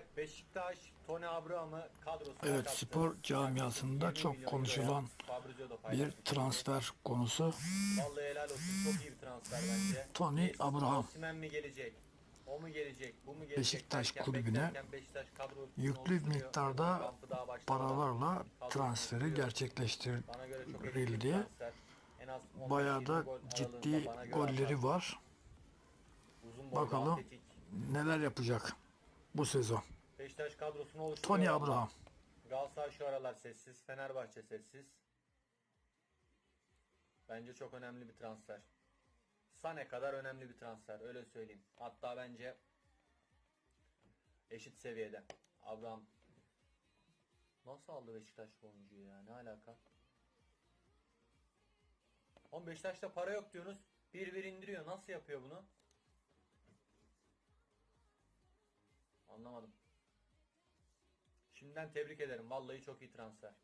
Ve Beşiktaş Tony Abraham'ı kadrosuna Evet, kattı. spor camiasında 20 çok konuşulan bir transfer konusu. Vallahi helal olsun. Çok iyi bir transfer bence. Tony Abraham. Osimhen mi gelecek? O mu gelecek? Bu mu gelecek? Beşiktaş Derken, kulübüne Beşiktaş Yüklü miktarda paralarla transferi gerçekleştirildi. Bana göre çok etkili bir transfer. En az 15-20 Bayağı da gol ciddi golleri var. Bakalım neler yapacak bu sezon. Beşiktaş kadrosunu oluşturuyor. Tony Abraham. Galatasaray şu aralar sessiz. Fenerbahçe sessiz. Bence çok önemli bir transfer. Sane kadar önemli bir transfer. Öyle söyleyeyim. Hatta bence eşit seviyede. Abraham nasıl aldı Beşiktaş bu oyuncuyu ya? Ne alaka? Oğlum Beşiktaş'ta para yok diyorsunuz. Bir bir indiriyor. Nasıl yapıyor bunu? Anlamadım. Şimdiden tebrik ederim. Vallahi çok iyi transfer.